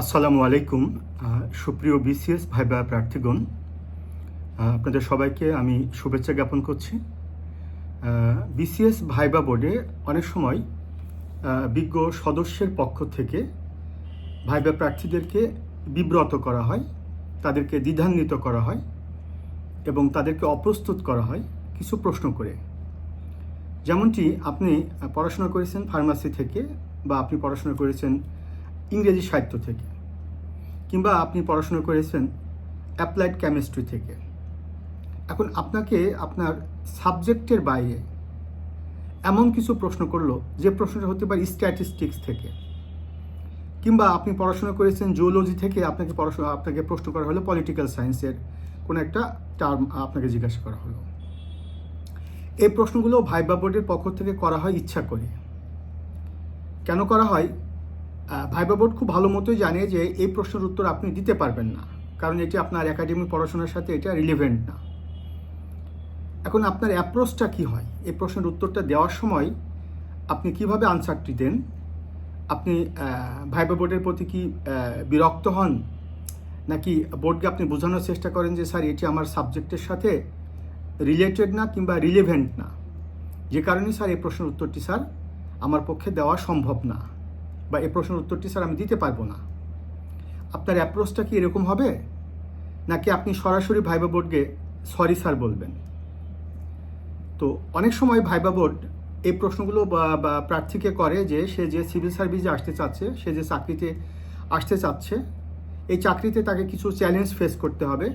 আসসালামু আলাইকুম সুপ্রিয় বিসিএস ভাইবা প্রার্থীগণ আপনাদের সবাইকে আমি শুভেচ্ছা জ্ঞাপন করছি। বিসিএস ভাইবা বোর্ডে অনেক সময় বিজ্ঞ সদস্যের পক্ষ থেকে ভাইবা প্রার্থীদেরকে বিব্রত করা হয়, তাদেরকে দ্বিধান্বিত করা হয় এবং তাদেরকে অপ্রস্তুত করা হয় কিছু প্রশ্ন করে। যেমনটি আপনি পড়াশোনা করেছেন ফার্মাসি থেকে বা আপনি পড়াশোনা করেছেন ইংরেজি সাহিত্য থেকে কিংবা আপনি পড়াশোনা করেছেন অ্যাপ্লাইড কেমিস্ট্রি থেকে। এখন আপনাকে আপনার সাবজেক্টের বাইরে এমন কিছু প্রশ্ন করল যে প্রশ্নটা হতে পারে স্ট্যাটিস্টিক্স থেকে কিংবা আপনি পড়াশোনা করেছেন জুওলজি থেকে আপনাকে পড়াশোনা আপনাকে প্রশ্ন করা হলো পলিটিক্যাল সায়েন্সের কোনো একটা টার্ম আপনাকে জিজ্ঞাসা করা হলো। এই প্রশ্নগুলো ভাইবা বোর্ডের পক্ষ থেকে করা হয় ইচ্ছা করে। কেন করা হয়? ভাইবা বোর্ড খুব ভালো মতোই জানে যে এই প্রশ্নের উত্তর আপনি দিতে পারবেন না। কারণ এটি আপনার একাডেমিক পড়াশোনার সাথে এটা রিলেভেন্ট না। এখন আপনার অ্যাপ্রোচটা কি হয়? এই প্রশ্নের উত্তরটা দেওয়ার সময় আপনি কীভাবে আনসারটি দেন? আপনি ভাইবা বোর্ডের প্রতি কি বিরক্ত হন? নাকি বোর্ডকে আপনি বোঝানোর চেষ্টা করেন যে, স্যার, এটি আমার সাবজেক্টের সাথে রিলেটেড না কিংবা রিলেভেন্ট না? যে কারণে, স্যার, এই প্রশ্নের উত্তরটি, স্যার, আমার পক্ষে দেওয়া সম্ভব না। বা এই প্রশ্নের উত্তরটি স্যার আমি দিতে পারব না। আপনার অ্যাপ্রোচটা কি এরকম হবে? নাকি আপনি সরাসরি ভাইবা বোর্ডকে সরি স্যার বলবেন? তো অনেক সময় ভাইবা বোর্ড এই প্রশ্নগুলো বা- প্রার্থীকে করে যে, সে যে সিভিল সার্ভিসে আসতে চাচ্ছে, সে যে চাকরিতে আসতে চাচ্ছে, এই চাকরিতে তাকে কিছু চ্যালেঞ্জ ফেস করতে হবে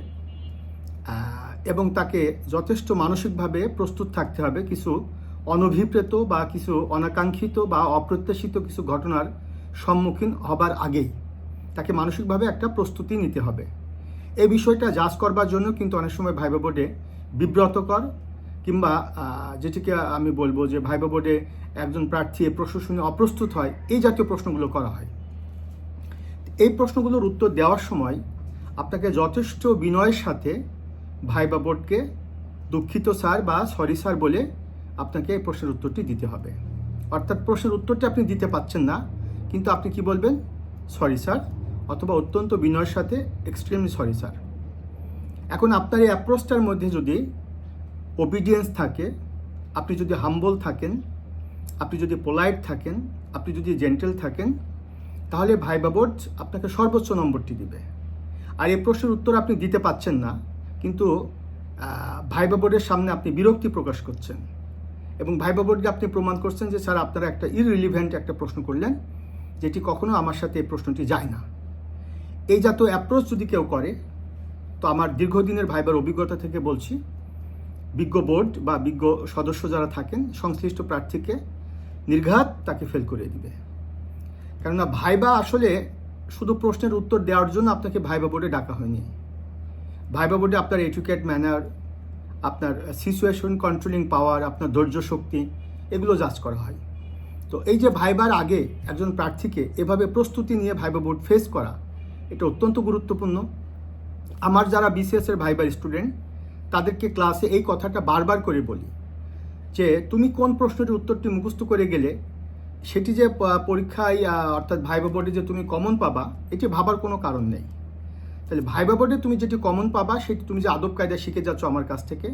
এবং তাকে যথেষ্ট মানসিকভাবে প্রস্তুত থাকতে হবে। কিছু অনভিপ্রেত বা কিছু অনাকাঙ্ক্ষিত বা অপ্রত্যাশিত কিছু ঘটনার সম্মুখীন হবার আগেই তাকে মানসিকভাবে একটা প্রস্তুতি নিতে হবে। এই বিষয়টা জাজ করবার জন্য কিন্তু অনেক সময় ভাইবা বোর্ডে বিব্রতকর কিংবা যেটিকে আমি বলব যে ভাইবা বোর্ডে একজন প্রার্থী শুনে অপ্রস্তুত হয়, এই জাতীয় প্রশ্নগুলো করা হয়। এই প্রশ্নগুলোর উত্তর দেওয়ার সময় আপনাকে যথেষ্ট বিনয়ের সাথে ভাইবা বোর্ডকে দুঃখিত স্যার বা সরি স্যার বলে আপনাকে এই প্রশ্নের উত্তরটি দিতে হবে। অর্থাৎ প্রশ্নের উত্তরটি আপনি দিতে পাচ্ছেন না। কিন্তু আপনি কি বলবেন? সরি স্যার অথবা অত্যন্ত বিনয়ের সাথে এক্সট্রিমলি সরি স্যার এখন আপনার এই অ্যাপ্রোচটার মধ্যে যদি ওবিডিয়েন্স থাকে আপনি যদি হাম্বল থাকেন আপনি যদি পোলাইট থাকেন আপনি যদি জেন্টেল থাকেন তাহলে ভাইবা বোর্ড আপনাকে সর্বোচ্চ নম্বরটি দিবে। আর এই প্রশ্নের উত্তর আপনি দিতে পাচ্ছেন না কিন্তু আহ, ভাইবা সামনে আপনি বিরক্তি প্রকাশ করছেন। এবং ভাইবা বোর্ডকে আপনি প্রমাণ করছেন যে স্যার আপনারা একটা ইররিলিভেন্ট একটা প্রশ্ন করলেন। যেটি কখনো আমার সাথে এই প্রশ্নটি যায় না। এই জাতীয় অ্যাপ্রোচ যদি কেউ করে, তো আমার দীর্ঘদিনের ভাইবার অভিজ্ঞতা থেকে বলছি, বিজ্ঞ বোর্ড বা বিজ্ঞ সদস্য যারা থাকেন, সংশ্লিষ্ট প্রার্থীকে নির্ঘাত তাকে ফেল করে দিবে। কেননা ভাইবা আসলে শুধু প্রশ্নের উত্তর দেওয়ার জন্য আপনাকে ভাইবা বোর্ডে ডাকা হয়নি। ভাইবা বোর্ডে আপনার এডুকেট ম্যানার আপনার সিচুয়েশন কন্ট্রোলিং পাওয়ার আপনার ধৈর্য শক্তি, এগুলো জাজ করা হয়। তো এই যে ভাইবার আগে একজন প্রার্থীকে এভাবে প্রস্তুতি নিয়ে ভাইবা বোর্ড ফেস করা, এটা অত্যন্ত গুরুত্বপূর্ণ। আমার যারা বিসিএস এর ভাইবার স্টুডেন্ট তাদেরকে ক্লাসে এই কথাটা বারবার করে বলি যে, তুমি কোন প্রশ্নের উত্তরটি মুখস্থ করে গেলে, সেটি যে পরীক্ষায় অর্থাৎ ভাইবা বোর্ডে যে তুমি কমন পাবা, এটি ভাবার কোনো কারণ নেই। তাহলে ভাইবা বোর্ডে তুমি যেটি কমন পাবা, সেটি তুমি যে আদব কায়দা শিখে যাচ্ছ আমার কাছ থেকে,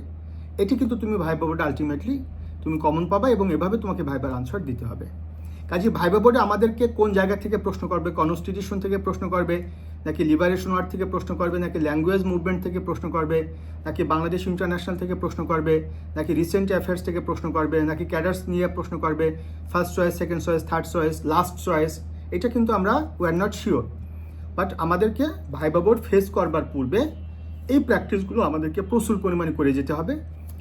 এটি কিন্তু তুমি ভাইবা বোর্ডে আলটিমেটলি তুমি কমন পাবা এবং এভাবে তোমাকে ভাইবার আনসার দিতে হবে। কাজে ভাইবা বোর্ডে আমাদেরকে কোন জায়গা থেকে প্রশ্ন করবে কনস্টিটিউশন থেকে প্রশ্ন করবে, নাকি লিবারেশন ওয়ার্ড থেকে প্রশ্ন করবে, নাকি ল্যাঙ্গুয়েজ মুভমেন্ট থেকে প্রশ্ন করবে, নাকি বাংলাদেশ ইন্টারন্যাশনাল থেকে প্রশ্ন করবে, নাকি রিসেন্ট অ্যাফেয়ার্স থেকে প্রশ্ন করবে, নাকি ক্যাডার্স নিয়ে প্রশ্ন করবে first choice second choice third choice last choice এটা কিন্তু আমরা we are not sure but আমাদেরকে ভাইবা বোর্ড ফেস করবার পূর্বে এই প্র্যাকটিসগুলো আমাদেরকে প্রচুর পরিমাণে করে যেতে হবে।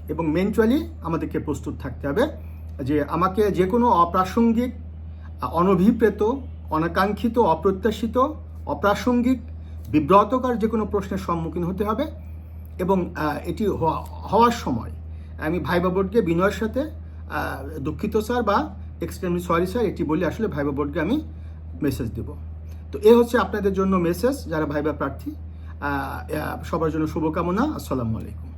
এবং মেন্টালি আমাদেরকে প্রস্তুত থাকতে হবে যে আমাকে যে কোনো অপ্রাসঙ্গিক, অনভিপ্রেত, অনাকাঙ্ক্ষিত, অপ্রত্যাশিত, অপ্রাসঙ্গিক, বিব্রতকর যে কোনো প্রশ্নের সম্মুখীন হতে হবে এবং এটি হওয়া- হওয়ার সময়। আমি ভাইবা বোর্ডকে বিনয়ের সাথে দুঃখিত স্যার বা এক্সট্রিমলি সরি স্যার, এটি বলে আসলে ভাইবা বোর্ডকে আমি মেসেজ দেব। তো এ হচ্ছে আপনাদের জন্য মেসেজ যারা ভাইবা প্রার্থী সবার জন্য শুভকামনা। আসসালামু আলাইকুম।